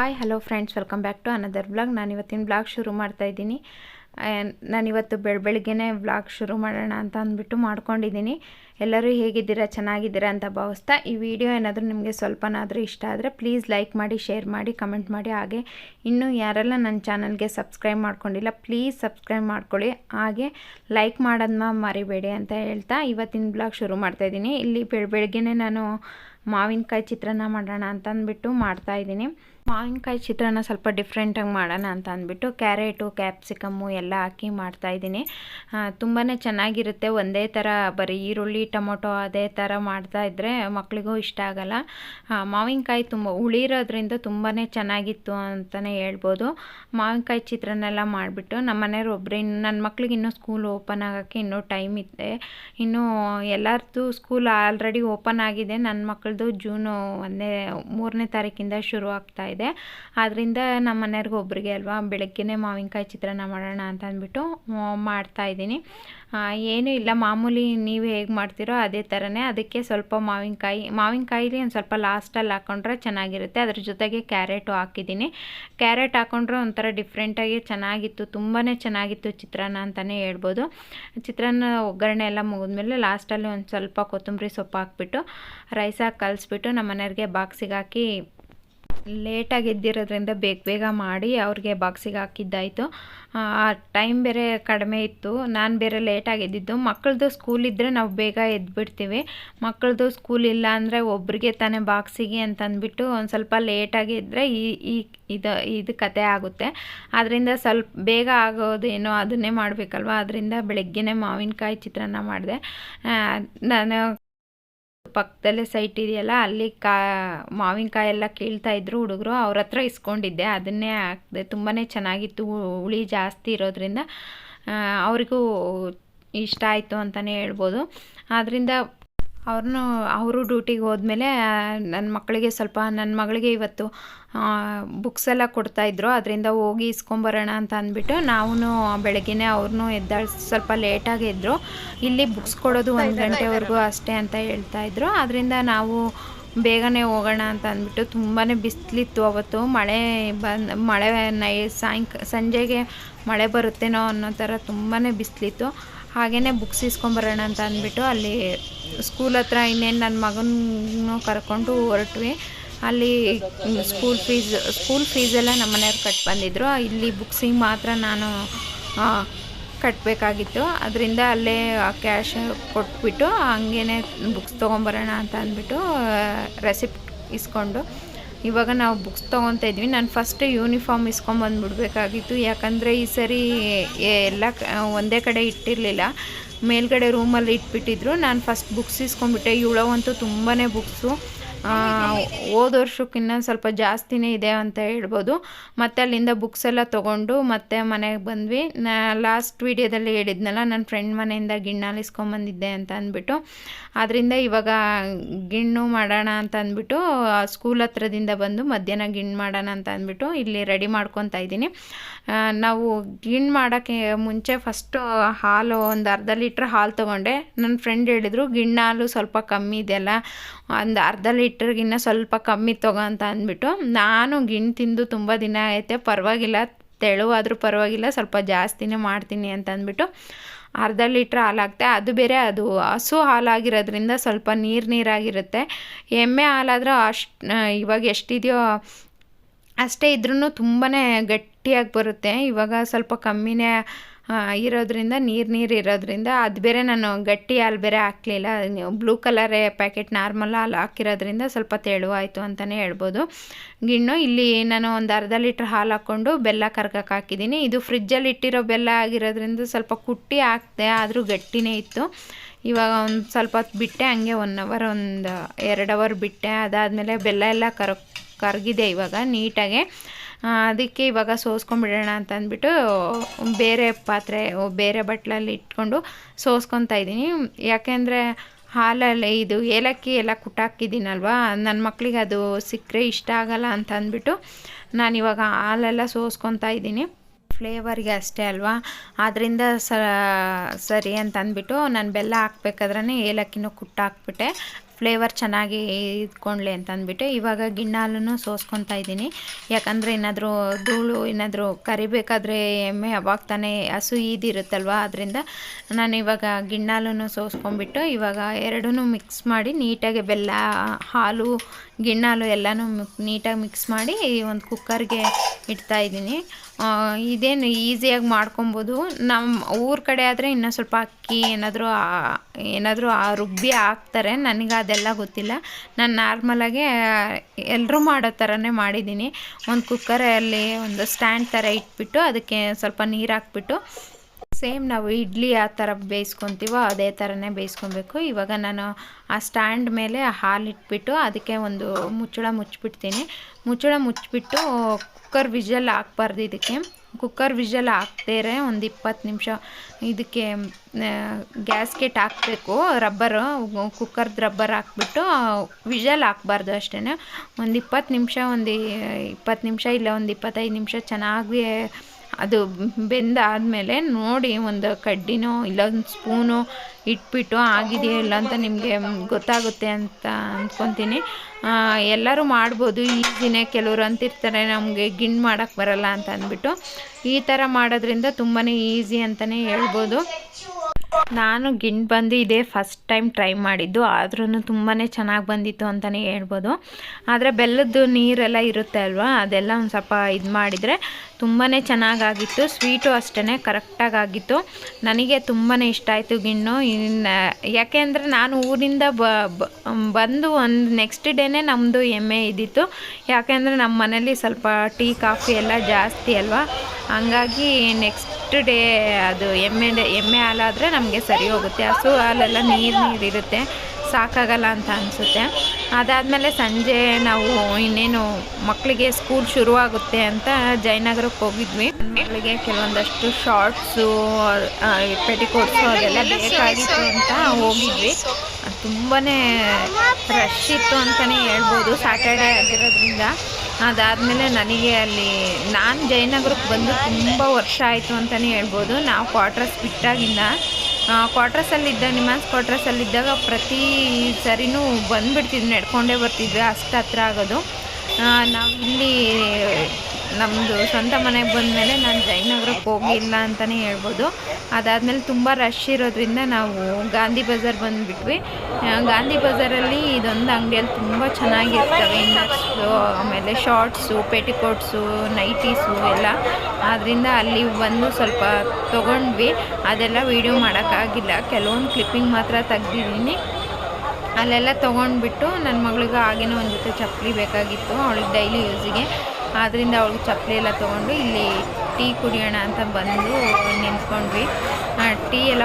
Hi hello friends welcome back to another blog ನಾನು ಇವತ್ತಿನ blog ಶುರು ಮಾಡ್ತಾ ಇದ್ದೀನಿ. ನಾನಿವತ್ತು ಬೆಳ, ಬೆಳಗ್ಗೆನೇ ಬ್ಲಾಗ್ ಶುರು ಮಾಡೋಣ ಅಂತ ಅಂದ್ಬಿಟ್ಟು ಮಾಡ್ಕೊಂಡಿದ್ದೀನಿ. ಎಲ್ಲರೂ ಹೇಗಿದ್ದೀರಾ, ಚೆನ್ನಾಗಿದ್ದೀರಾ ಅಂತ ಭಾವಿಸ್ತಾ ಈ ವಿಡಿಯೋ ಏನಾದರೂ ನಿಮಗೆ ಸ್ವಲ್ಪನಾದರೂ ಇಷ್ಟ ಆದರೆ ಪ್ಲೀಸ್ ಲೈಕ್ ಮಾಡಿ ಶೇರ್ ಮಾಡಿ ಕಮೆಂಟ್ ಮಾಡಿ. ಹಾಗೆ ಇನ್ನೂ ಯಾರೆಲ್ಲ ನನ್ನ ಚಾನಲ್ಗೆ ಸಬ್ಸ್ಕ್ರೈಬ್ ಮಾಡ್ಕೊಂಡಿಲ್ಲ ಪ್ಲೀಸ್ ಸಬ್ಸ್ಕ್ರೈಬ್ ಮಾಡ್ಕೊಳ್ಳಿ. ಹಾಗೆ ಲೈಕ್ ಮಾಡೋದನ್ನ ಮರಿಬೇಡಿ ಅಂತ ಹೇಳ್ತಾ ಇವತ್ತಿನ ಬ್ಲಾಗ್ ಶುರು ಮಾಡ್ತಾಯಿದ್ದೀನಿ ಇಲ್ಲಿ ಬೆಳ, ಬೆಳಗ್ಗೆನೇ ನಾನು ಮಾವಿನಕಾಯಿ ಚಿತ್ರಾನ್ನ ಮಾಡೋಣ ಅಂತ ಅಂದ್ಬಿಟ್ಟು ಮಾಡ್ತಾಯಿದ್ದೀನಿ ಮಾವಿನಕಾಯಿ ಚಿತ್ರಾನ್ನ ಸ್ವಲ್ಪ ಡಿಫ್ರೆಂಟಾಗಿ ಮಾಡೋಣ ಅಂತ ಅಂದ್ಬಿಟ್ಟು ಕ್ಯಾರೆಟು, ಕ್ಯಾಪ್ಸಿಕಮ್ಮು ಎಲ್ಲ ಹಾಕಿ ಮಾಡ್ತಾಯಿದ್ದೀನಿ ತುಂಬಾ ಚೆನ್ನಾಗಿರುತ್ತೆ. ಒಂದೇ ಥರ ಬರೀ ಈರುಳ್ಳಿ, ಟೊಮೊಟೊ ಅದೇ ಥರ ಮಾಡ್ತಾ ಇದ್ದರೆ ಮಕ್ಕಳಿಗೂ ಇಷ್ಟ ಆಗಲ್ಲ. ಮಾವಿನಕಾಯಿ ತುಂಬ ಉಳಿರೋದ್ರಿಂದ ತುಂಬಾ ಚೆನ್ನಾಗಿತ್ತು ಅಂತಲೇ ಹೇಳ್ಬೋದು. ಮಾವಿನಕಾಯಿ ಚಿತ್ರಾನ್ನೆಲ್ಲ ಮಾಡಿಬಿಟ್ಟು ನಮ್ಮ ಮನೆಯವ್ರು ಒಬ್ಬರು ಇನ್ನು ನನ್ನ ಮಕ್ಳಿಗೆ ಇನ್ನೂ ಸ್ಕೂಲ್ ಓಪನ್ ಆಗೋಕ್ಕೆ ಇನ್ನೂ ಟೈಮ್ ಇದೆ ಇನ್ನೂ ಎಲ್ಲರದ್ದು ಸ್ಕೂಲ್ ಆಲ್ರೆಡಿ ಓಪನ್ ಆಗಿದೆ. ನನ್ನ ಮಕ್ಕಳದು ಜೂನು ಒಂದನೇ, ಮೂರನೇ ತಾರೀಕಿಂದ ಶುರು ಆಗ್ತಾ ಇದೆ ಆದ್ದರಿಂದ ನಮ್ಮ ಮನೆಯವ್ರಿಗೆ ಒಬ್ರಿಗೆ ಅಲ್ವಾ, ಬೆಳಗ್ಗೆನೇ ಮಾವಿನಕಾಯಿ ಚಿತ್ರಾನ್ನ ಮಾಡೋಣ ಅಂತ ಅಂದ್ಬಿಟ್ಟು ಮಾಡ್ತಾ ಇದ್ದೀನಿ. ಏನೂ ಇಲ್ಲ, ಮಾಮೂಲಿ ನೀವು ಹೇಗೆ ಮಾಡ್ತೀರೋ ಅದೇ ಥರನೇ ಅದಕ್ಕೆ ಸ್ವಲ್ಪ ಮಾವಿನಕಾಯಿ, ಮಾವಿನಕಾಯಿಲಿ ಒಂದು ಸ್ವಲ್ಪ ಲಾಸ್ಟಲ್ಲಿ ಹಾಕ್ಕೊಂಡ್ರೆ ಚೆನ್ನಾಗಿರುತ್ತೆ. ಅದ್ರ ಜೊತೆಗೆ ಕ್ಯಾರೆಟು ಹಾಕಿದ್ದೀನಿ. ಕ್ಯಾರೆಟ್ ಹಾಕ್ಕೊಂಡ್ರೆ ಒಂಥರ ಡಿಫ್ರೆಂಟಾಗಿ ಚೆನ್ನಾಗಿತ್ತು ತುಂಬಾ ಚೆನ್ನಾಗಿತ್ತು ಚಿತ್ರಾನ್ನ ಅಂತಲೇ ಹೇಳ್ಬೋದು. ಚಿತ್ರಾನ್ನ ಒಗ್ಗರಣೆ ಎಲ್ಲ ಮುಗಿದ್ಮೇಲೆ ಲಾಸ್ಟಲ್ಲಿ ಒಂದು ಸ್ವಲ್ಪ ಕೊತ್ತಂಬರಿ ಸೊಪ್ಪು ಹಾಕ್ಬಿಟ್ಟು ರೈಸಾಗಿ ಕಲಿಸ್ಬಿಟ್ಟು ನಮ್ಮ ಮನೆಯವ್ರಿಗೆ ಬಾಕ್ಸಿಗೆ ಹಾಕಿ ಲೇಟಾಗಿ ಎದ್ದಿರೋದ್ರಿಂದ ಬೇಗ ಬೇಗ ಮಾಡಿ ಅವ್ರಿಗೆ ಬಾಕ್ಸಿಗೆ ಹಾಕಿದ್ದಾಯಿತು. ಟೈಮ್ ಬೇರೆ ಕಡಿಮೆ ಇತ್ತು. ನಾನು ಬೇರೆ ಲೇಟಾಗಿ ಎದ್ದಿದ್ದು. ಮಕ್ಕಳದು ಸ್ಕೂಲ್ ಇದ್ದರೆ ನಾವು ಬೇಗ ಎದ್ಬಿಡ್ತೀವಿ. ಮಕ್ಕಳದು ಸ್ಕೂಲ್ ಇಲ್ಲ ಅಂದರೆ ಒಬ್ರಿಗೆ ತಾನೇ ಬಾಕ್ಸಿಗೆ ಅಂತ ಅಂದ್ಬಿಟ್ಟು ಒಂದು ಸ್ವಲ್ಪ ಲೇಟಾಗಿ ಇದ್ದರೆ ಈ ಈ ಇದು ಇದು ಕತೆ ಆಗುತ್ತೆ. ಅದರಿಂದ ಸ್ವಲ್ಪ ಬೇಗ ಆಗೋದೇನೋ ಅದನ್ನೇ ಮಾಡಬೇಕಲ್ವ? ಅದರಿಂದ ಬೆಳಗ್ಗೆನೇ ಮಾವಿನಕಾಯಿ ಚಿತ್ರಾನ್ನ ಮಾಡಿದೆ. ನಾನು ಪಕ್ಕದಲ್ಲೇ ಸೈಟ್ ಇದೆಯಲ್ಲ, ಅಲ್ಲಿ ಕಾ ಮಾವಿನಕಾಯಿ ಎಲ್ಲ ಕೀಳ್ತಾ ಇದ್ರು ಹುಡುಗರು, ಅವ್ರ ಹತ್ರ ಇಸ್ಕೊಂಡಿದ್ದೆ. ಅದನ್ನೇ ಹಾಕಿದೆ ತುಂಬಾ ಚೆನ್ನಾಗಿತ್ತು ಹುಳಿ ಜಾಸ್ತಿ ಇರೋದ್ರಿಂದ ಅವರಿಗೂ ಇಷ್ಟ ಆಯಿತು ಅಂತಲೇ ಹೇಳ್ಬೋದು. ಆದ್ದರಿಂದ ಅವ್ರನ್ನೂ ಅವರು ಡ್ಯೂಟಿಗೆ ಹೋದ್ಮೇಲೆ ನನ್ನ ಮಕ್ಕಳಿಗೆ ಸ್ವಲ್ಪ ನನ್ನ ಮಗಳಿಗೆ ಇವತ್ತು ಬುಕ್ಸ್ ಎಲ್ಲ ಕೊಡ್ತಾಯಿದ್ರು ಅದರಿಂದ ಹೋಗಿ ಇಸ್ಕೊಂಬರೋಣ ಅಂತ ಅಂದ್ಬಿಟ್ಟು ನಾವು ಬೆಳಗ್ಗೆನೇ ಅವ್ರನ್ನೂ ಎದ್ದಾಳ್ ಸ್ವಲ್ಪ ಲೇಟಾಗಿ ಇದ್ದರು ಇಲ್ಲಿ ಬುಕ್ಸ್ ಕೊಡೋದು ಒಂದು ಗಂಟೆವರೆಗೂ ಅಷ್ಟೇ ಅಂತ ಹೇಳ್ತಾಯಿದ್ರು ಅದರಿಂದ ನಾವು ಬೇಗನೆ ಹೋಗೋಣ ಅಂತ ಅಂದ್ಬಿಟ್ಟು ತುಂಬಾ ಬಿಸಿಲಿತ್ತು ಅವತ್ತು. ಮಳೆ ಬಂದು ಮಳೆ ನೈ ಸಾಯಂಕ ಸಂಜೆಗೆ ಮಳೆ ಬರುತ್ತೇನೋ ಅನ್ನೋ ಥರ ತುಂಬಾ ಬಿಸಿಲಿತ್ತು. ಹಾಗೆಯೇ ಬುಕ್ಸ್ ಇಸ್ಕೊಂಬರೋಣ ಅಂತ ಅಂದ್ಬಿಟ್ಟು ಅಲ್ಲಿ ಸ್ಕೂಲ್ ಹತ್ರ ಇನ್ನೇನು ನನ್ನ ಮಗನೂ ಕರ್ಕೊಂಡು ಹೊರಟ್ವಿ. ಅಲ್ಲಿ ಸ್ಕೂಲ್ ಫೀಸ್ ಸ್ಕೂಲ್ ಫೀಸೆಲ್ಲ ನಮ್ಮ ಮನೆಯವ್ರು ಕಟ್ ಬಂದಿದ್ರು. ಇಲ್ಲಿ ಬುಕ್ಸಿಗೆ ಮಾತ್ರ ನಾನು ಕಟ್ಟಬೇಕಾಗಿತ್ತು ಅದರಿಂದ ಅಲ್ಲೇ ಕ್ಯಾಶ್ ಕೊಟ್ಬಿಟ್ಟು ಹಂಗೇ ಬುಕ್ಸ್ ತೊಗೊಂಬರೋಣ ಅಂತ ಅಂದ್ಬಿಟ್ಟು ರೆಸಿಪ್ಟ್ ಇಸ್ಕೊಂಡು ಇವಾಗ ನಾವು ಬುಕ್ಸ್ ತೊಗೊತಾ ಇದ್ವಿ. ನಾನು ಫಸ್ಟ್ ಯೂನಿಫಾರ್ಮ್ ಇಸ್ಕೊಂಬಂದ್ಬಿಡ್ಬೇಕಾಗಿತ್ತು. ಯಾಕಂದರೆ ಈ ಸರಿ ಎಲ್ಲ ಒಂದೇ ಕಡೆ ಇಟ್ಟಿರಲಿಲ್ಲ. ಮೇಲ್ಗಡೆ ರೂಮಲ್ಲಿ ಇಟ್ಬಿಟ್ಟಿದ್ರು. ನಾನು ಫಸ್ಟ್ ಬುಕ್ಸ್ ಇಸ್ಕೊಂಡ್ಬಿಟ್ಟೆ. ಇವಳವಂತೂ ತುಂಬಾ ಬುಕ್ಸು ಹೋದ ವರ್ಷಕ್ಕಿನ್ನ ಸ್ವಲ್ಪ ಜಾಸ್ತಿನೇ ಇದೆ ಅಂತ ಹೇಳ್ಬೋದು. ಮತ್ತು ಅಲ್ಲಿಂದ ಬುಕ್ಸ್ ಎಲ್ಲ ತೊಗೊಂಡು ಮತ್ತೆ ಮನೆಗೆ ಬಂದ್ವಿ. ನಾ ಲಾಸ್ಟ್ ವೀಡಿಯೋದಲ್ಲಿ ಹೇಳಿದ್ನಲ್ಲ ನನ್ನ ಫ್ರೆಂಡ್ ಮನೆಯಿಂದ ಗಿಣ್ಣಾಲ್ ಇಸ್ಕೊಂಬಂದಿದ್ದೆ ಅಂತ ಅಂದ್ಬಿಟ್ಟು. ಆದ್ದರಿಂದ ಇವಾಗ ಗಿಣ್ಣು ಮಾಡೋಣ ಅಂತ ಅಂದ್ಬಿಟ್ಟು ಸ್ಕೂಲ್ ಹತ್ರದಿಂದ ಬಂದು ಮಧ್ಯಾಹ್ನ ಗಿಣ್ಣು ಮಾಡೋಣ ಅಂತ ಅಂದ್ಬಿಟ್ಟು ಇಲ್ಲಿ ರೆಡಿ ಮಾಡ್ಕೊತಾ ಇದ್ದೀನಿ. ನಾವು ಗಿಣ್ಣು ಮಾಡೋಕ್ಕೆ ಮುಂಚೆ ಫಸ್ಟು ಹಾಲು ಒಂದು ಅರ್ಧ ಲೀಟ್ರ್ ಹಾಲು ತೊಗೊಂಡೆ. ನನ್ನ ಫ್ರೆಂಡ್ ಹೇಳಿದರು, ಗಿಣ್ಣು ಹಾಲು ಸ್ವಲ್ಪ ಕಮ್ಮಿ ಇದೆಯಲ್ಲ ಒಂದು ಅರ್ಧ ಲೀಟ್ರಿಗಿನ್ನ ಸ್ವಲ್ಪ ಕಮ್ಮಿ ತಗೋ ಅಂತ ಅಂದ್ಬಿಟ್ಟು, ನಾನು ಗಿಣ್ಣು ತಿಂದು ತುಂಬ ದಿನ ಐತೆ ಪರವಾಗಿಲ್ಲ, ತೆಳುವಾದರೂ ಪರವಾಗಿಲ್ಲ, ಸ್ವಲ್ಪ ಜಾಸ್ತಿನೇ ಮಾಡ್ತೀನಿ ಅಂತ ಅಂದ್ಬಿಟ್ಟು ಅರ್ಧ ಲೀಟ್ರ್ ಹಾಲಾಗುತ್ತೆ ಅದು ಬೇರೆ, ಅದು ಹಸು ಹಾಲಾಗಿರೋದ್ರಿಂದ ಸ್ವಲ್ಪ ನೀರು ನೀರಾಗಿರುತ್ತೆ. ಎಮ್ಮೆ ಹಾಲಾದರೂ ಅಷ್ಟು ಇವಾಗ ಎಷ್ಟಿದೆಯೋ, ಅಷ್ಟೇ ಇದ್ರೂ ತುಂಬಾ ಗಟ್ಟಿಯಾಗಿ ಬರುತ್ತೆ. ಇವಾಗ ಸ್ವಲ್ಪ ಕಮ್ಮಿನೇ ಇರೋದ್ರಿಂದ, ನೀರು ನೀರು ಇರೋದ್ರಿಂದ, ಅದು ಬೇರೆ ನಾನು ಗಟ್ಟಿ ಹಾಲು ಬೇರೆ ಹಾಕಲಿಲ್ಲ. ಬ್ಲೂ ಕಲರೇ ಪ್ಯಾಕೆಟ್ ನಾರ್ಮಲ್ ಹಾಲು ಹಾಕಿರೋದ್ರಿಂದ ಸ್ವಲ್ಪ ತೆಳುವಾಯಿತು ಅಂತಲೇ ಹೇಳ್ಬೋದು. ಗಿಣ್ಣು, ಇಲ್ಲಿ ನಾನು ಒಂದು ಅರ್ಧ ಲೀಟ್ರ್ ಹಾಲು ಹಾಕ್ಕೊಂಡು ಬೆಲ್ಲ ಕರ್ಗಕ್ಕೆ ಹಾಕಿದ್ದೀನಿ. ಇದು ಫ್ರಿಜ್ಜಲ್ಲಿ ಇಟ್ಟಿರೋ ಬೆಲ್ಲ ಆಗಿರೋದ್ರಿಂದ ಸ್ವಲ್ಪ ಕುಟ್ಟಿ ಹಾಕ್ತೆ ಆದರೂ ಗಟ್ಟಿನೇ ಇತ್ತು. ಇವಾಗ ಒಂದು ಸ್ವಲ್ಪ ಹೊತ್ತು ಬಿಟ್ಟೆ, ಹಂಗೆ ಒನ್ ಅವರ್, ಒಂದು ಎರಡು ಅವರ್ ಬಿಟ್ಟೆ. ಅದಾದಮೇಲೆ ಬೆಲ್ಲ ಎಲ್ಲ ಕರ, ಕರಗಿದೆ ಇವಾಗ ನೀಟಾಗೆ. ಅದಕ್ಕೆ ಇವಾಗ ಸೋಸ್ಕೊಂಡ್ಬಿಡೋಣ ಅಂತ ಅಂದ್ಬಿಟ್ಟು ಬೇರೆ ಪಾತ್ರೆ ಬೇರೆ ಬಟ್ಲಲ್ಲಿ ಇಟ್ಕೊಂಡು ಸೋಸ್ಕೊತಾ ಇದ್ದೀನಿ. ಯಾಕೆಂದರೆ ಹಾಲಲ್ಲಿ ಇದು ಏಲಕ್ಕಿ ಎಲ್ಲ ಕುಟ್ಟಾಕಿದ್ದೀನಲ್ವಾ ನನ್ನ ಮಕ್ಕಳಿಗೆ ಅದು ಸಿಕ್ಕರೆ ಇಷ್ಟ ಆಗಲ್ಲ ಅಂತ ಅಂದ್ಬಿಟ್ಟು ನಾನಿವಾಗ ಹಾಲೆಲ್ಲ ಸೋಸ್ಕೊತಾ ಇದ್ದೀನಿ. ಫ್ಲೇವರ್ಗೆ ಅಷ್ಟೇ ಅಲ್ವಾ? ಆದ್ದರಿಂದ ಸರಿ ಅಂತ ಅಂದ್ಬಿಟ್ಟು ನಾನು ಬೆಲ್ಲ ಹಾಕ್ಬೇಕಾದ್ರೆ ಏಲಕ್ಕಿನೂ ಕುಟ್ಟಾಕ್ಬಿಟ್ಟೆ. ಫ್ಲೇವರ್ ಚೆನ್ನಾಗಿ ಇದ್ಕೊಳ್ಳಿ ಅಂತ ಅಂದ್ಬಿಟ್ಟು ಇವಾಗ ಗಿಣ್ಣಾಲೂ ಸೋಸ್ಕೊತಾ ಇದ್ದೀನಿ. ಯಾಕಂದರೆ ಏನಾದರೂ ಧೂಳು, ಏನಾದರೂ ಕರಿಬೇಕಾದ್ರೆ ಎಮ್ಮೆ ಅವಾಗ ತಾನೇ ಹಸು ಈದಿರುತ್ತಲ್ವ? ಅದರಿಂದ ನಾನು ಇವಾಗ ಗಿಣ್ಣಾಲೂ ಸೋಸ್ಕೊಂಡ್ಬಿಟ್ಟು ಇವಾಗ ಎರಡೂ ಮಿಕ್ಸ್ ಮಾಡಿ ನೀಟಾಗಿ ಬೆಲ್ಲ, ಹಾಲು, ಗಿಣ್ಣಾಲು ಎಲ್ಲನೂ ನೀಟಾಗಿ ಮಿಕ್ಸ್ ಮಾಡಿ ಒಂದು ಕುಕ್ಕರ್ಗೆ ಇಡ್ತಾ ಇದ್ದೀನಿ. ಇದೇನು ಈಸಿಯಾಗಿ ಮಾಡ್ಕೊಬೋದು. ನಮ್ಮ ಊರ ಕಡೆ ಆದರೆ ಇನ್ನೂ ಸ್ವಲ್ಪ ಅಕ್ಕಿ ಏನಾದರೂ ಏನಾದರೂ ರುಬ್ಬಿ ಹಾಕ್ತಾರೆ. ನನಗೆ ಅದೆಲ್ಲ ಗೊತ್ತಿಲ್ಲ. ನಾನು ನಾರ್ಮಲಾಗೆ ಎಲ್ಲರೂ ಮಾಡೋ ಥರನೇ ಮಾಡಿದ್ದೀನಿ. ಒಂದು ಕುಕ್ಕರಲ್ಲಿ ಒಂದು ಸ್ಟ್ಯಾಂಡ್ ಥರ ಇಟ್ಬಿಟ್ಟು ಅದಕ್ಕೆ ಸ್ವಲ್ಪ ನೀರು ಹಾಕ್ಬಿಟ್ಟು ಸೇಮ್ ನಾವು ಇಡ್ಲಿ ಆ ಥರ ಬೇಯಿಸ್ಕೊತೀವೋ ಅದೇ ಥರನೇ ಬೇಯಿಸ್ಕೊಬೇಕು. ಇವಾಗ ನಾನು ಆ ಸ್ಟ್ಯಾಂಡ್ ಮೇಲೆ ಹಾಲು ಇಟ್ಬಿಟ್ಟು ಅದಕ್ಕೆ ಒಂದು ಮುಚ್ಚಳ ಮುಚ್ಚಿಬಿಡ್ತೀನಿ. ಮುಚ್ಚಳ ಮುಚ್ಚಿಬಿಟ್ಟು ಕುಕ್ಕರ್ ವಿಜಲ್ ಹಾಕ್ಬಾರ್ದು ಇದಕ್ಕೆ. ಕುಕ್ಕರ್ ವಿಜಲ್ ಹಾಕ್ದೇರೆ ಒಂದು ಇಪ್ಪತ್ತು ನಿಮಿಷ ಇದಕ್ಕೆ ಗ್ಯಾಸ್ಕೆಟ್ ಹಾಕಬೇಕು ರಬ್ಬರು ಕುಕ್ಕರ್ದು ರಬ್ಬರ್ ಹಾಕ್ಬಿಟ್ಟು ವಿಷಲ್ ಹಾಕ್ಬಾರ್ದು ಅಷ್ಟೇ ಒಂದು ಇಪ್ಪತ್ತು ನಿಮಿಷ, ಒಂದು ಇಪ್ಪತ್ತು ನಿಮಿಷ ಇಲ್ಲ, ಒಂದು ಇಪ್ಪತ್ತೈದು ನಿಮಿಷ ಚೆನ್ನಾಗಿ ಅದು ಬೆಂದಾದಮೇಲೆ ನೋಡಿ ಒಂದು ಕಡ್ಡಿನೋ ಇಲ್ಲ ಒಂದು ಸ್ಪೂನು ಇಟ್ಬಿಟ್ಟು ಆಗಿದೆಯೋ ಇಲ್ಲ ಅಂತ ನಿಮಗೆ ಗೊತ್ತಾಗುತ್ತೆ ಅಂತ ಅಂದ್ಕೊತೀನಿ. ಎಲ್ಲರೂ ಮಾಡ್ಬೋದು, ಈಸಿನೇ ಕೆಲವರು ಅಂತಿರ್ತಾರೆ, ನಮಗೆ ಗಿಣ್ಣು ಮಾಡೋಕ್ಕೆ ಬರಲ್ಲ ಅಂತ ಅಂದ್ಬಿಟ್ಟು. ಈ ಥರ ಮಾಡೋದ್ರಿಂದ ತುಂಬಾ ಈಸಿ ಅಂತಲೇ ಹೇಳ್ಬೋದು. ನಾನು ಗಿಂಡ್ ಬಂದು ಇದೇ ಫಸ್ಟ್ ಟೈಮ್ ಟ್ರೈ ಮಾಡಿದ್ದು. ಆದ್ರೂ ತುಂಬಾ ಚೆನ್ನಾಗಿ ಬಂದಿತ್ತು ಅಂತಲೇ ಹೇಳ್ಬೋದು. ಆದರೆ ಬೆಲ್ಲದ್ದು ನೀರೆಲ್ಲ ಇರುತ್ತೆ ಅಲ್ವಾ? ಅದೆಲ್ಲ ಒಂದು ಸ್ವಲ್ಪ ಇದು ಮಾಡಿದರೆ ತುಂಬಾ ಚೆನ್ನಾಗಾಗಿತ್ತು. ಸ್ವೀಟು ಅಷ್ಟೇ ಕರೆಕ್ಟಾಗಿ ಆಗಿತ್ತು. ನನಗೆ ತುಂಬಾ ಇಷ್ಟ ಆಯಿತು ಗಿಣ್ಣು. ಇನ್ನು ಯಾಕೆಂದರೆ ನಾನು ಊರಿಂದ ಬಂದು ಒಂದು ನೆಕ್ಸ್ಟ್ ಡೇನೇ ನಮ್ಮದು ಎಮ್ಮೆ ಇದ್ದಿತ್ತು. ಯಾಕೆಂದರೆ ನಮ್ಮ ಮನೇಲಿ ಸ್ವಲ್ಪ ಟೀ, ಕಾಫಿ ಎಲ್ಲ ಜಾಸ್ತಿ ಅಲ್ವಾ? ಹಂಗಾಗಿ ನೆಕ್ಸ್ಟ್ ಡೇ ಅದು ಎಮ್ಮೆ ಎಮ್ಮೆ ಹಾಲಾದರೆ ನಮಗೆ ಸರಿ ಹೋಗುತ್ತೆ. ಹಸು ಹಾಲೆಲ್ಲ ನೀರು ನೀರಿರುತ್ತೆ ಸಾಕಾಗಲ್ಲ ಅಂತ ಅನಿಸುತ್ತೆ. ಅದಾದಮೇಲೆ ಸಂಜೆ ನಾವು ಇನ್ನೇನು ಮಕ್ಕಳಿಗೆ ಸ್ಕೂಲ್ ಶುರುವಾಗುತ್ತೆ ಅಂತ ಜಯನಗರಕ್ಕೆ ಹೋಗಿದ್ವಿ. ಮಕ್ಕಳಿಗೆ ಕೆಲವೊಂದಷ್ಟು ಶಾರ್ಟ್ಸು ಪೆಟಿಕೋಟ್ಸು ಅದೆಲ್ಲ ಬೇಕಾಗಿತ್ತು ಅಂತ ಹೋಗಿದ್ವಿ. ತುಂಬಾ ರಶ್ ಇತ್ತು ಅಂತಲೇ ಹೇಳ್ಬೋದು. ಸ್ಯಾಟರ್ಡೇ ಆಗಿರೋದ್ರಿಂದ. ಅದಾದಮೇಲೆ ನನಗೆ ಅಲ್ಲಿ ನಾನು ಜಯನಗರಕ್ಕೆ ಬಂದು ತುಂಬ ವರ್ಷ ಆಯಿತು ಅಂತಲೇ ಹೇಳ್ಬೋದು. ನಾವು ಕ್ವಾರ್ಟರ್ಸ್ ಬಿಟ್ಟಾಗಿಂದ ಕ್ವಾರ್ಟರ್ಸಲ್ಲಿದ್ದ ನಿಮಾನ್ಸ್ ಕ್ವಾರ್ಟರ್ಸಲ್ಲಿದ್ದಾಗ ಪ್ರತಿ ಸರಿನೂ ಬಂದುಬಿಡ್ತಿದ್ವಿ, ನಡ್ಕೊಂಡೇ ಬರ್ತಿದ್ವಿ, ಅಷ್ಟು ಹತ್ರ ಆಗೋದು. ನಾವು ಇಲ್ಲಿ ನಮ್ಮದು ಸ್ವಂತ ಮನೆಗೆ ಬಂದಮೇಲೆ ನಾನು ಜೈನಗರಕ್ಕೆ ಹೋಗಿಲ್ಲ ಅಂತಲೇ ಹೇಳ್ಬೋದು. ಅದಾದಮೇಲೆ ತುಂಬ ರಶ್ ಇರೋದ್ರಿಂದ ನಾವು ಗಾಂಧಿ ಬಜಾರ್ ಬಂದುಬಿಟ್ವಿ. ಗಾಂಧಿ ಬಜಾರಲ್ಲಿ ಇದೊಂದು ಅಂಗಡಿಯಲ್ಲಿ ತುಂಬ ಚೆನ್ನಾಗಿರ್ತವೆ ಇಂಡಸ್ಟು ಆಮೇಲೆ ಶಾರ್ಟ್ಸು ಪೆಟಿಕೋಟ್ಸು ನೈಟೀಸು ಎಲ್ಲ. ಆದ್ದರಿಂದ ಅಲ್ಲಿ ಬಂದು ಸ್ವಲ್ಪ ತೊಗೊಂಡ್ವಿ. ಅದೆಲ್ಲ ವೀಡಿಯೋ ಮಾಡೋಕ್ಕಾಗಿಲ್ಲ. ಕೆಲವೊಂದು ಕ್ಲಿಪ್ಪಿಂಗ್ ಮಾತ್ರ ತೆಗ್ದಿದ್ದೀನಿ. ಅಲ್ಲೆಲ್ಲ ತೊಗೊಂಡ್ಬಿಟ್ಟು ನನ್ನ ಮಗಳಿಗೆ ಆಗಿನ ಒಂದು ಜೊತೆ ಚಪ್ಪಲಿ ಬೇಕಾಗಿತ್ತು. ಅವಳಿಗೆ ಡೈಲಿ ಯೂಸಿಗೆ ಆದ್ದರಿಂದ ಅವಳಿಗೆ ಚಪ್ಪಲಿ ಎಲ್ಲ ತೊಗೊಂಡು ಇಲ್ಲಿ ಟೀ ಕುಡಿಯೋಣ ಅಂತ ಬಂದು ನಿಂತ್ಕೊಂಡ್ವಿ. ಟೀ ಎಲ್ಲ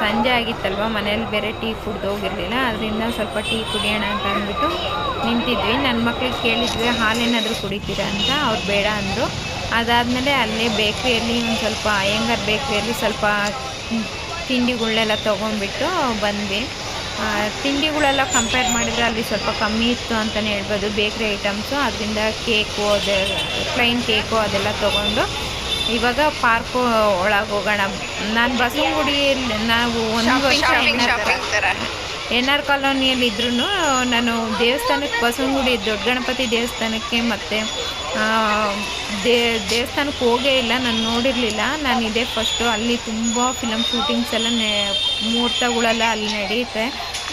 ಸಂಜೆ ಆಗಿತ್ತಲ್ವ, ಮನೇಲಿ ಬೇರೆ ಟೀ ಕುಡ್ದು ಹೋಗಿರಲಿಲ್ಲ. ಅದರಿಂದ ಸ್ವಲ್ಪ ಟೀ ಕುಡಿಯೋಣ ಅಂತ ಅಂದ್ಬಿಟ್ಟು ನಿಂತಿದ್ವಿ. ನನ್ನ ಮಕ್ಳಿಗೆ ಕೇಳಿದ್ವಿ ಹಾಲೇನಾದರೂ ಕುಡಿತೀರಾ ಅಂತ. ಅವ್ರು ಬೇಡ ಅಂದರು. ಅದಾದಮೇಲೆ ಅಲ್ಲೇ ಬೇಕ್ರಿಯಲ್ಲಿ ಒಂದು ಸ್ವಲ್ಪ ಅಯ್ಯಂಗಾರ್ ಬೇಕ್ರಿಯಲ್ಲಿ ಸ್ವಲ್ಪ ತಿಂಡಿಗಳನ್ನೆಲ್ಲ ತೊಗೊಂಡ್ಬಿಟ್ಟು ಬಂದ್ವಿ. ತಿಂಡಿಗಳೆಲ್ಲ ಕಂಪೇರ್ ಮಾಡಿದರೆ ಅಲ್ಲಿ ಸ್ವಲ್ಪ ಕಮ್ಮಿ ಇತ್ತು ಅಂತಲೇ ಹೇಳ್ಬೋದು. ಬೇಕ್ರಿ ಐಟಮ್ಸು ಅದರಿಂದ ಕೇಕು ಅದೇ ಪ್ಲೈನ್ ಕೇಕು ಅದೆಲ್ಲ ತೊಗೊಂಡು ಇವಾಗ ಪಾರ್ಕು ಒಳಗೆ ಹೋಗೋಣ. ನಾನು ಬಸವನಗುಡಿಯಲ್ಲಿ ನಾವು ಒಂದು ವರ್ಷ ಎನ್ ಆರ್ ಕಾಲೋನಿಯಲ್ಲಿ ಇದ್ರೂ ನಾನು ದೇವಸ್ಥಾನಕ್ಕೆ ಬಸವನಗುಡಿ ದೊಡ್ಡ ಗಣಪತಿ ದೇವಸ್ಥಾನಕ್ಕೆ ಮತ್ತು ದೇ ದೇವಸ್ಥಾನಕ್ಕೆ ಹೋಗೇ ಇಲ್ಲ ನಾನು ನೋಡಿರಲಿಲ್ಲ. ನಾನು ಇದೇ ಫಸ್ಟು ಅಲ್ಲಿ ತುಂಬ ಫಿಲಮ್ ಶೂಟಿಂಗ್ಸ್ ಎಲ್ಲ ನೆ ಮುಹೂರ್ತಗಳೆಲ್ಲ ಅಲ್ಲಿ ನಡೆಯುತ್ತೆ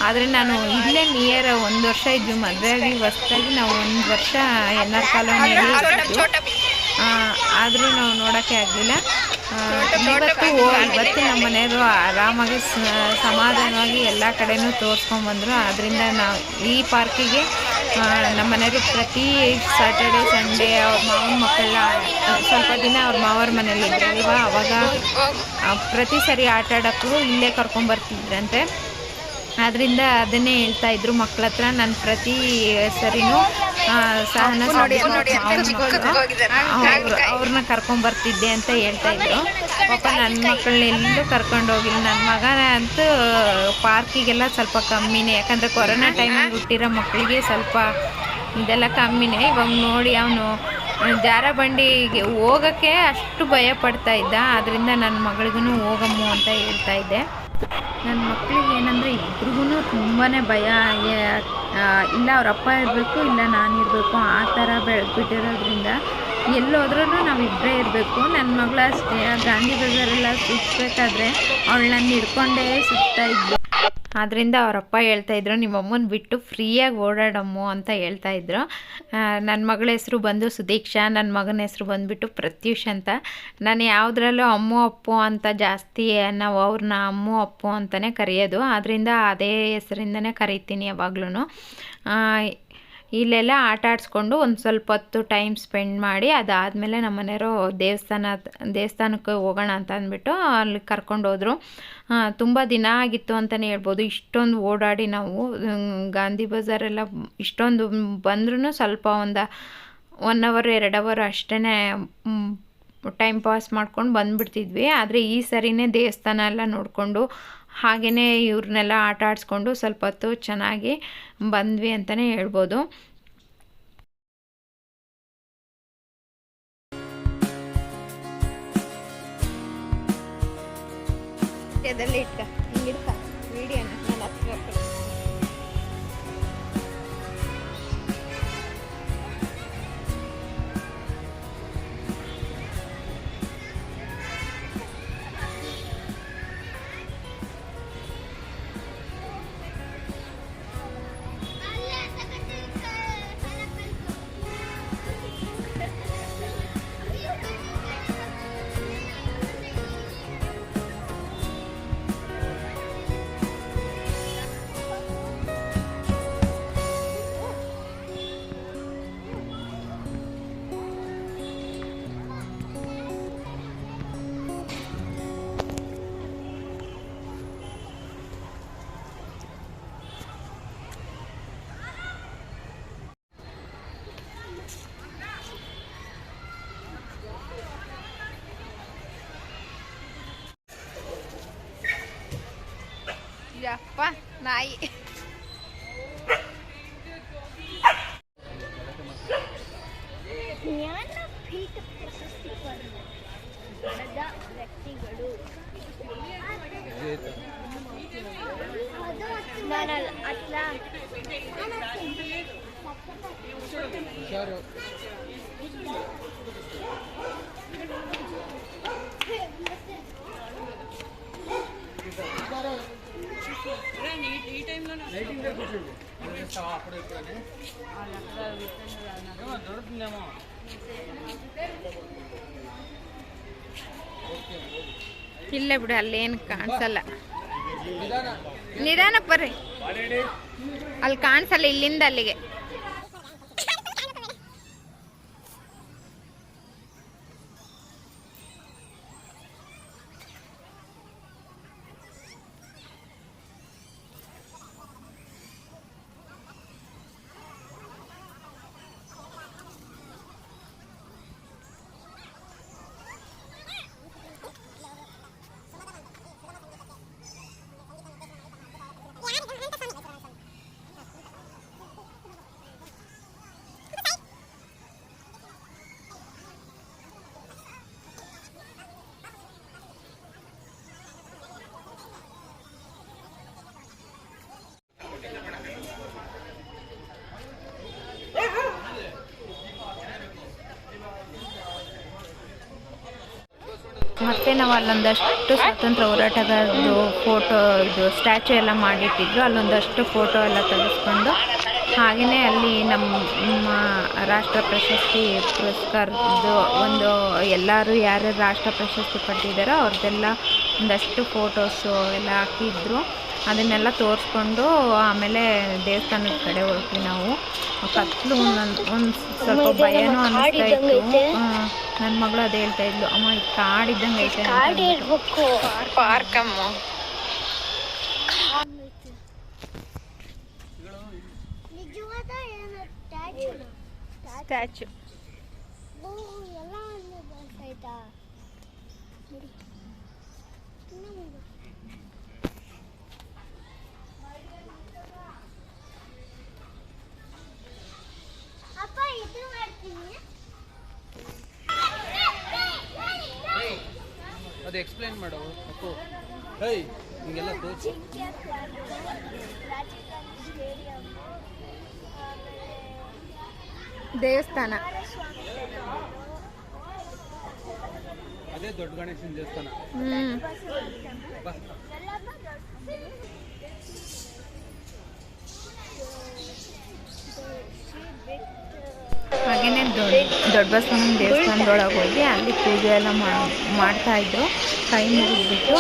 ಆದರೆ ನಾನು ಇಲ್ಲೇ ನಿಯರ್ ಒಂದು ವರ್ಷ ಇದ್ವಿ. ಮದುವೆ ಆಗಿ ಹೊಸ್ದಾಗಿ ನಾವು ಒಂದು ವರ್ಷ ಎನ್ ಆರ್ ಕಾಲೋನಿಯಲ್ಲಿ ಆದರೂ ನಾವು ನೋಡೋಕ್ಕೆ ಆಗಲಿಲ್ಲ. ಇವತ್ತು ಇವತ್ತು ನಮ್ಮ ಮನೆಯವರು ಆರಾಮಾಗಿ ಸಮಾಧಾನವಾಗಿ ಎಲ್ಲ ಕಡೆನೂ ತೋರಿಸ್ಕೊಂಬಂದರು ಆದ್ದರಿಂದ ನಾವು ಈ ಪಾರ್ಕಿಗೆ ನಮ್ಮ ಮನೆಯವರು ಪ್ರತಿ ಸ್ಯಾಟರ್ಡೆ ಸಂಡೇ ಅವ್ರ ಮಾವನ ಮಕ್ಕಳನ್ನ ಸ್ವಲ್ಪ ದಿನ ಅವ್ರ ಮಾವರ ಮನೇಲಿ ಇದ್ರಲ್ವ ಅವಾಗ ಪ್ರತಿ ಸರಿ ಆಟ ಆಡೋಕ್ಕೂ ಇಲ್ಲೇ ಕರ್ಕೊಂಬರ್ತಿದ್ರಂತೆ. ಆದ್ದರಿಂದ ಅದನ್ನೇ ಹೇಳ್ತಾ ಇದ್ರು ಮಕ್ಕಳ ಹತ್ರ. ನಾನು ಪ್ರತಿ ಸರಿನೂ ಸಹನ ಅವ್ರನ್ನ ಕರ್ಕೊಂಬರ್ತಿದ್ದೆ ಅಂತ ಹೇಳ್ತಾ ಇದ್ರು. ಪಾಪ ನನ್ನ ಮಕ್ಕಳನ್ನೆಲ್ಲೂ ಕರ್ಕೊಂಡು ಹೋಗಿಲ್ಲ. ನನ್ನ ಮಗ ಅಂತೂ ಪಾರ್ಕಿಗೆಲ್ಲ ಸ್ವಲ್ಪ ಕಮ್ಮಿನೇ. ಯಾಕಂದರೆ ಕೊರೋನಾ ಟೈಮಲ್ಲಿ ಹುಟ್ಟಿರೋ ಮಕ್ಕಳಿಗೆ ಸ್ವಲ್ಪ ಇದೆಲ್ಲ ಕಮ್ಮಿನೇ. ಇವಾಗ ನೋಡಿ ಅವನು ಜಾರ ಬಂಡಿಗೆ ಹೋಗೋಕ್ಕೆ ಅಷ್ಟು ಭಯ ಪಡ್ತಾ ಇದ್ದ. ಅದರಿಂದ ನನ್ನ ಮಗಳಿಗೂ ಹೋಗಮ್ಮು ಅಂತ ಹೇಳ್ತಾ ಇದ್ದೆ. ನನ್ನ ಮಕ್ಕಳಿಗೆ ಏನಂದರೆ ಇಬ್ರಿಗೂ ತುಂಬಾ ಭಯ ಇಲ್ಲ ಅವ್ರ ಅಪ್ಪ ಇರಬೇಕು, ಇಲ್ಲ ನಾನು ಇರಬೇಕು, ಆ ಥರ ಬೆಳೆದ್ಬಿಟ್ಟಿರೋದ್ರಿಂದ ಎಲ್ಲೋದ್ರೂ ನಾವಿಬ್ಬರೇ ಇರಬೇಕು. ನನ್ನ ಮಗಳು ಅಷ್ಟೇ ಗಾಂಧಿ ಬಜಾರೆಲ್ಲ ಸುತ್ತಬೇಕಾದ್ರೆ ಅವಳು ನನ್ನ ಹಿಡ್ಕೊಂಡೇ ಸುತ್ತಾ ಇದ್ಲು. ಆದ್ದರಿಂದ ಅವರಪ್ಪ ಹೇಳ್ತಾ ಇದ್ರು, ನಿಮ್ಮ ಅಮ್ಮನ ಬಿಟ್ಟು ಫ್ರೀಯಾಗಿ ಓಡಾಡಮ್ಮು ಅಂತ ಹೇಳ್ತಾ ಇದ್ರು. ನನ್ನ ಮಗಳ ಹೆಸರು ಬಂದು ಸುದೀಕ್ಷಾ ನನ್ನ ಮಗನ ಹೆಸರು ಬಂದುಬಿಟ್ಟು ಪ್ರತ್ಯೂಷ್ ಅಂತ. ನಾನು ಯಾವುದ್ರಲ್ಲೂ ಅಮ್ಮು, ಅಪ್ಪು ಅಂತ ಜಾಸ್ತಿ, ನಾವು ಅವ್ರನ್ನ ಅಮ್ಮು, ಅಪ್ಪು ಅಂತಲೇ ಕರೆಯೋದು. ಆದ್ದರಿಂದ ಅದೇ ಹೆಸರಿಂದನೇ ಕರಿತೀನಿ ಯಾವಾಗ್ಲೂ ಇಲ್ಲೆಲ್ಲ ಆಟ ಆಡಿಸ್ಕೊಂಡು ಒಂದು ಸ್ವಲ್ಪ ಹೊತ್ತು ಟೈಮ್ ಸ್ಪೆಂಡ್ ಮಾಡಿ ಅದಾದಮೇಲೆ ನಮ್ಮ ಮನೆಯವರು ದೇವಸ್ಥಾನ, ದೇವಸ್ಥಾನಕ್ಕೆ ಹೋಗೋಣ ಅಂತ ಅಂದ್ಬಿಟ್ಟು ಅಲ್ಲಿ ಕರ್ಕೊಂಡು ಹೋದರು. ತುಂಬ ದಿನ ಆಗಿತ್ತು ಅಂತಲೇ ಹೇಳ್ಬೋದು. ಇಷ್ಟೊಂದು ಓಡಾಡಿ ನಾವು ಗಾಂಧಿ ಬಜಾರೆಲ್ಲ ಇಷ್ಟೊಂದು ಬಂದ್ರೂ ಸ್ವಲ್ಪ ಒಂದು ಒನ್ ಅವರ್ ಎರಡು ಅವರ್ ಅಷ್ಟೇ ಟೈಮ್ ಪಾಸ್ ಮಾಡ್ಕೊಂಡು ಬಂದುಬಿಡ್ತಿದ್ವಿ. ಆದರೆ ಈ ಸರಿನೇ ದೇವಸ್ಥಾನ ಎಲ್ಲ ನೋಡಿಕೊಂಡು ಹಾಗೆಯೇ ಇವ್ರನ್ನೆಲ್ಲ ಆಟ ಆಡಿಸ್ಕೊಂಡು ಸ್ವಲ್ಪ ಹೊತ್ತು ಚೆನ್ನಾಗಿ ಬಂದ್ವಿ ಅಂತಲೇ ಹೇಳ್ಬೋದು. ಅದಲ್ಲೇ ಇಟ್ಕ. Sudah apa? Naik. ಇಲ್ಲೇ ಬಿಡು ಅಲ್ಲೇನು ಕಾಣಿಸಲ್ಲ. ನಿಧಾನ ಬರ್ರಿ. ಅಲ್ಲಿ ಕಾಣಿಸಲ್ಲ ಇಲ್ಲಿಂದ ಅಲ್ಲಿಗೆ. ಮತ್ತೆ ನಾವು ಅಲ್ಲೊಂದಷ್ಟು ಸ್ವಾತಂತ್ರ್ಯ ಹೋರಾಟಗಾರದ್ದು ಫೋಟೋ, ಇದು ಸ್ಟ್ಯಾಚು ಎಲ್ಲ ಮಾಡಿಟ್ಟಿದ್ರು. ಅಲ್ಲೊಂದಷ್ಟು ಫೋಟೋ ಎಲ್ಲ ತೆಗೆಸ್ಕೊಂಡು ಹಾಗೆಯೇ ಅಲ್ಲಿ ನಮ್ಮ ನಮ್ಮ ರಾಷ್ಟ್ರ ಪ್ರಶಸ್ತಿ ಪುರಸ್ಕಾರದ್ದು ಒಂದು ಎಲ್ಲರೂ ಯಾರ್ಯಾರು ರಾಷ್ಟ್ರ ಪ್ರಶಸ್ತಿ ಪಡೆದಿದ್ದಾರೋ ಅವ್ರದ್ದೆಲ್ಲ ಒಂದಷ್ಟು ಫೋಟೋಸು ಎಲ್ಲ ಹಾಕಿದ್ರು. ಅದನ್ನೆಲ್ಲ ತೋರಿಸ್ಕೊಂಡು ಆಮೇಲೆ ದೇವಸ್ಥಾನದ ಕಡೆ ಹೊರಟ್ವಿ ನಾವು. ಕತ್ಲು ಒಂದೊಂದು ಒಂದು ಸ್ವಲ್ಪ ಭಯನೂ ಅನ್ನಿಸ್ತಾ ಇತ್ತು. ನನ್ನ ಮಗಳು ಅದು ಹೇಳ್ತಾ ಇದ್ಲು ಅಮ್ಮ ಇದು ಕಾಡಿದ್ದಂಗೆ ಐತೆ ಪಾರ್ಕ್ ಅಮ್ಮ. ನಿಜವಾದ ಏನು ಸ್ಟ್ಯಾಚು ಎಲ್ಲ ಅಲ್ಲೇ ಬರ್ತಾಯ್ತಾ ನೋಡಿ ಇನ್ನೂ ಮುಂದೆ. ಅಪ್ಪ ಇದು ಮಾಡ್ತೀನಿ ಅದು ಎಕ್ಸ್ಪ್ಲೈನ್ ಮಾಡು ಅಪ್ಪು ಹೇಯ್ ಹಿಂಗೆಲ್ಲ ತೋರಿಸು ದೇವಸ್ಥಾನ. ಅದೇ ದೊಡ್ಡ ಗಣೇಶನ ದೇವಸ್ಥಾನ. ಹ್ಞೂ ಬಾ. ಹಾಗೆಯೇ ದೊಡ್ಡ ದೊಡ್ಡ ಬಸವನ ದೇವಸ್ಥಾನದೊಳಗೆ ಹೋಗಿ ಅಲ್ಲಿ ಪೂಜೆ ಎಲ್ಲ ಮಾಡ್ತಾಯಿದ್ರು ಕೈ ಮುಗಿದ್ಬಿಟ್ಟು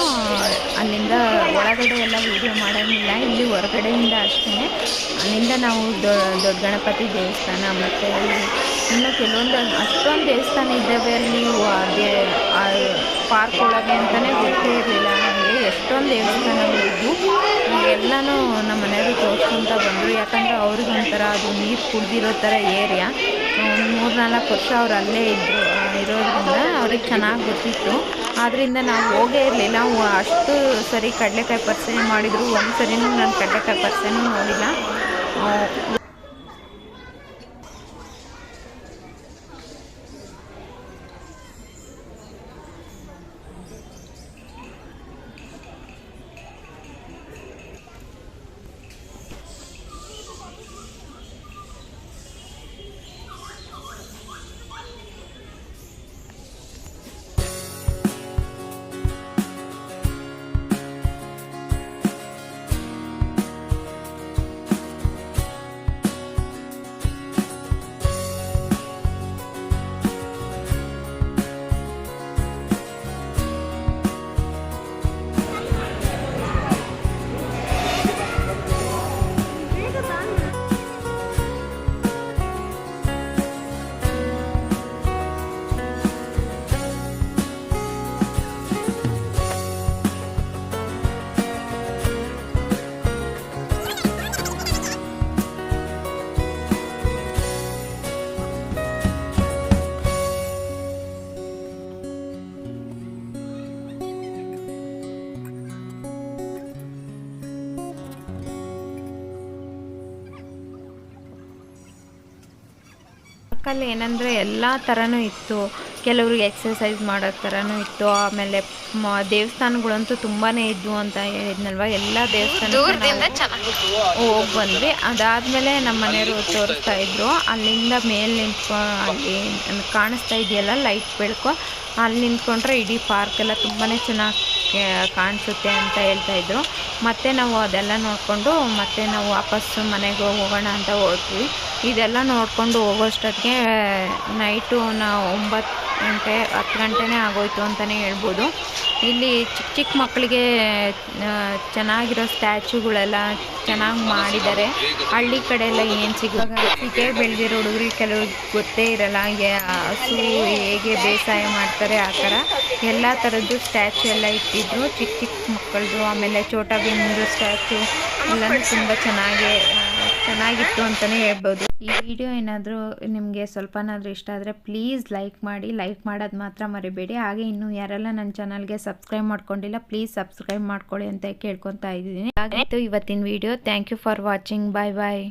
ಅಲ್ಲಿಂದ ಒಳಗಡೆ ಎಲ್ಲ ವೀಡಿಯೋ ಮಾಡೋಂಗಿಲ್ಲ, ಇಲ್ಲಿ ಹೊರಗಡೆಯಿಂದ ಅಷ್ಟೇ ಅಲ್ಲಿಂದ ನಾವು ದೊಡ್ಡ ಗಣಪತಿ ದೇವಸ್ಥಾನ ಮತ್ತು ಇನ್ನು ಕೆಲವೊಂದು ಅಷ್ಟೊಂದು ದೇವಸ್ಥಾನ ಇದ್ದಾವೆ ಅಲ್ಲಿ ಅದೇ ಪಾರ್ಕ್ ಒಳಗೆ ಅಂತಲೇ ಗೊತ್ತೇ ಇರಲಿಲ್ಲ. ನಮಗೆ ಎಷ್ಟೊಂದು ದೇವಸ್ಥಾನಗಳಿದ್ವು ಎಲ್ಲನೂ ನಮ್ಮ ಮನೆಯವರು ತೋರಿಸ್ಕೊಂತ ಬಂದರು. ಯಾಕಂದರೆ ಅವ್ರಿಗೊಂಥರ ಅದು ನೀರು ಕುಡಿದಿರೋ ಥರ ಏರಿಯಾ ಮೂರು ನಾಲ್ಕು ವರ್ಷ ಅವ್ರು ಅಲ್ಲೇ ಇದ್ದರು ಇರೋದ್ರಿಂದ ಅವ್ರಿಗೆ ಚೆನ್ನಾಗಿ ಗೊತ್ತಿತ್ತು. ಆದ್ದರಿಂದ ನಾವು ಹೋಗೇ ಇರಲಿಲ್ಲ. ಅಷ್ಟು ಸರಿ ಕಡಲೆಕಾಯಿ ಪರ್ಸೆ ಮಾಡಿದರು, ಒಂದು ಸರಿನೂ ನಾನು ಕಡಲೆಕಾಯಿ ಪರ್ಸೆನೂ ನೋಡಿಲ್ಲ. ಪಾರ್ಕಲ್ಲಿ ಏನಂದರೆ ಎಲ್ಲ ಥರನೂ ಇತ್ತು. ಕೆಲವರು ಎಕ್ಸಸೈಸ್ ಮಾಡೋ ಥರನೂ ಇತ್ತು. ಆಮೇಲೆ ದೇವಸ್ಥಾನಗಳಂತೂ ತುಂಬಾ ಇದ್ವು ಅಂತ ಹೇಳಿದ್ನಲ್ವ? ಎಲ್ಲ ದೇವಸ್ಥಾನ ಹೋಗಿ ಬಂದ್ವಿ. ಅದಾದಮೇಲೆ ನಮ್ಮ ಮನೆಯವರು ತೋರಿಸ್ತಾ ಇದ್ರು. ಅಲ್ಲಿಂದ ಮೇಲೆ ನಿಂತ್ಕೊ ಅಲ್ಲಿ ಕಾಣಿಸ್ತಾ ಇದೆಯಲ್ಲ ಲೈಟ್ ಬೆಳಕು. ಅಲ್ಲಿ ನಿಂತ್ಕೊಂಡ್ರೆ ಇಡೀ ಪಾರ್ಕ್ ಎಲ್ಲ ತುಂಬಾ ಚೆನ್ನಾಗಿ ಕಾಣಿಸುತ್ತೆ ಅಂತ ಹೇಳ್ತಾ ಇದ್ರು. ಮತ್ತೆ ನಾವು ಅದೆಲ್ಲ ನೋಡಿಕೊಂಡು ಮತ್ತೆ ನಾವು ವಾಪಸ್ಸು ಮನೆಗೆ ಹೋಗೋಣ ಅಂತ ಹೊರಟ್ವಿ ಇದೆಲ್ಲ ನೋಡಿಕೊಂಡು ಹೋಗೋಷ್ಟೊತ್ತಿಗೆ, ನೈಟು ನಾವು ಒಂಬತ್ತು ಗಂಟೆ, ಹತ್ತು ಗಂಟೆನೇ ಆಗೋಯ್ತು ಅಂತಲೇ ಹೇಳ್ಬೋದು. ಇಲ್ಲಿ ಚಿಕ್ಕ ಚಿಕ್ಕ ಮಕ್ಕಳಿಗೆ ಚೆನ್ನಾಗಿರೋ ಸ್ಟ್ಯಾಚುಗಳೆಲ್ಲ ಚೆನ್ನಾಗಿ ಮಾಡಿದ್ದಾರೆ. ಹಳ್ಳಿ ಕಡೆ ಎಲ್ಲ ಏನು ಸಿಗುತ್ತೆ ಸಿಟಿ ಬೆಳೆದಿರೋ ಹುಡುಗರಿಗೆ ಕೆಲವ್ರಿಗೆ ಗೊತ್ತೇ ಇರಲ್ಲ ಹಸು ಹೇಗೆ ಬೇಸಾಯ ಮಾಡ್ತಾರೆ ಆ ಥರ. ಎಲ್ಲ ಥರದ್ದು ಸ್ಟ್ಯಾಚು ಎಲ್ಲ ಇಟ್ಟಿದ್ರು. ಚಿಕ್ಕ ಚಿಕ್ಕ ಮಕ್ಕಳದು, ಆಮೇಲೆ ಚೋಟಾ ಭೀಮ್ದು ಸ್ಟ್ಯಾಚು, ಎಲ್ಲನೂ ತುಂಬ ಚೆನ್ನಾಗಿ ಚೆನ್ನಾಗಿತ್ತು ಅಂತಲೇ ಹೇಳ್ಬೋದು ಈ ವಿಡಿಯೋ ಏನಾದರೂ ನಿಮಗೆ ಸ್ವಲ್ಪನಾದರೂ ಇಷ್ಟ ಆದರೆ ಪ್ಲೀಸ್ ಲೈಕ್ ಮಾಡಿ ಲೈಕ್ ಮಾಡೋದು ಮಾತ್ರ ಮರಿಬೇಡಿ ಹಾಗೆ ಇನ್ನು ಯಾರೆಲ್ಲ ನನ್ನ ಚಾನಲ್ಗೆ ಸಬ್ಸ್ಕ್ರೈಬ್ ಮಾಡ್ಕೊಂಡಿಲ್ಲ ಪ್ಲೀಸ್ ಸಬ್ಸ್ಕ್ರೈಬ್ ಮಾಡ್ಕೊಳ್ಳಿ ಅಂತ ಕೇಳ್ಕೊತಾ ಇದ್ದೀನಿ ಹಾಗಿತ್ತು ಇವತ್ತಿನ video thank you for watching bye bye